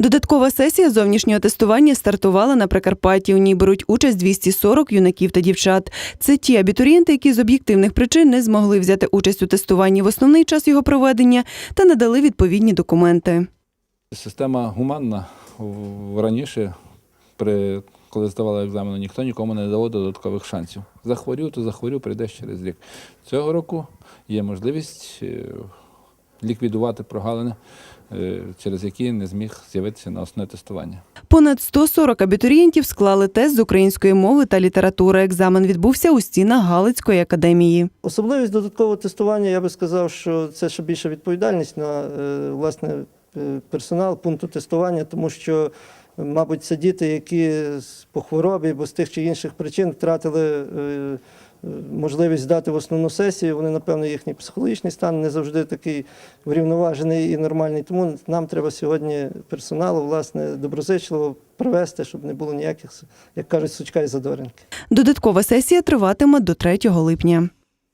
Додаткова сесія зовнішнього тестування стартувала на Прикарпатті. У ній беруть участь 240 юнаків та дівчат. Це ті абітурієнти, які з об'єктивних причин не змогли взяти участь у тестуванні в основний час його проведення та надали відповідні документи. Система гуманна. Раніше, при, коли здавали екзамени, ніхто нікому не давав додаткових шансів. Захворів, то захворів, прийдеш через рік. Цього року є можливість е, ліквідувати прогалини, е, через які не зміг з'явитися на основне тестування. Понад 140 абітурієнтів склали тест з української мови та літератури. Екзамен відбувся у стінах Галицької академії. Особливість додаткового тестування, я би сказав, що це ще більша відповідальність на е, власне е, персонал пункту тестування, тому що, мабуть, це діти, які з- по хворобі або з тих чи інших причин втратили можливість здати в основну сесію. Вони, напевно, їхній психологічний стан не завжди такий врівноважений і нормальний. Тому нам треба сьогодні персоналу, власне, доброзичливо провести, щоб не було ніяких, як кажуть, сучка і задоринки. Додаткова сесія триватиме до 3 липня.